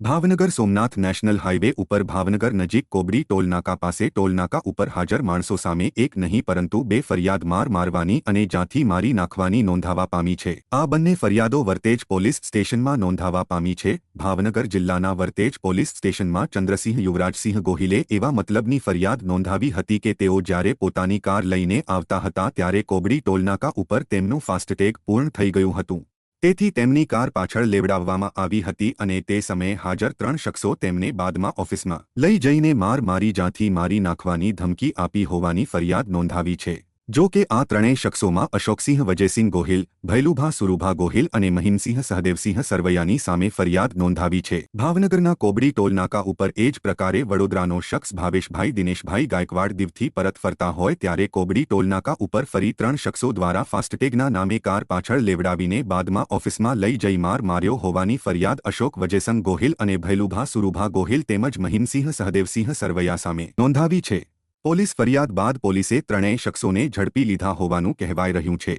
Bhavnagar Somnath national highway ઉપર ભાવનગર નજીક કોબડી ટોલનાકા પાસે ટોલનાકા ઉપર હાજર માણસો સામે એક નહીં પરંતુ બે ફરિયાદ માર મારવાની અને જાથી મારી નાખવાની નોંધાવા પામી છે. આ બંને ફરિયાદો વર્તેજ પોલીસ સ્ટેશનમાં નોંધાવા પામી છે. ભાવનગર જિલ્લાના વર્તેજ પોલીસ સ્ટેશનમાં ચંદ્રસિંહ યુવરાજસિંહ ગોહિલે એવા મતલબની ફરિયાદ નોંધાવી હતી કે તેઓ જ્યારે પોતાની કાર લઈને આવતા હતા ત્યારે કોબડી ટોલનાકા ઉપર તેમનું ફાસ્ટેગ પૂર્ણ થઈ ગયું હતું. તેથી તેમની કાર પાછળ લેવડાવવામાં આવી હતી અને તે સમયે હાજર ત્રણ શખ્સો તેમને બાદમાં ઓફિસમાં લઈ જઈને માર મારી જાથી મારી નાખવાની ધમકી આપી હોવાની ફરિયાદ નોંધાવી છે. જો કે આ ત્રણેય શખ્સોમાં અશોકસિંહ, વજયસિંહ ગોહિલ, ભૈલુભા સુરુભા ગોહિલ અને મહિમસિંહ સહદેવસિંહ સરવૈયાની સામે ફરિયાદ નોંધાવી છે. ભાવનગરના કોબડી ટોલનાકા ઉપર એ જ પ્રકારે વડોદરાનો શખ્સ ભાવેશભાઈ, દિનેશભાઈ ગાયકવાડ દીવથી પરત ફરતા હોય ત્યારે કોબડી ટોલનાકા ઉપર ફરી ત્રણ શખ્સો દ્વારા ફાસ્ટેગના નામે કાર પાછળ લેવડાવીને બાદમાં ઓફિસમાં લઈ જઈ માર માર્યો હોવાની ફરિયાદ અશોક વજયસંગ ગોહિલ અને ભૈલુભા સુરુભા ગોહિલ તેમજ મહિમસિંહ સહદેવસિંહ સરવૈયા સામે નોંધાવી છે. પોલીસ ફરિયાદ બાદ પોલીસે ત્રણેય શખ્સોને ઝડપી લીધા હોવાનું કહેવાઈ રહ્યું છે.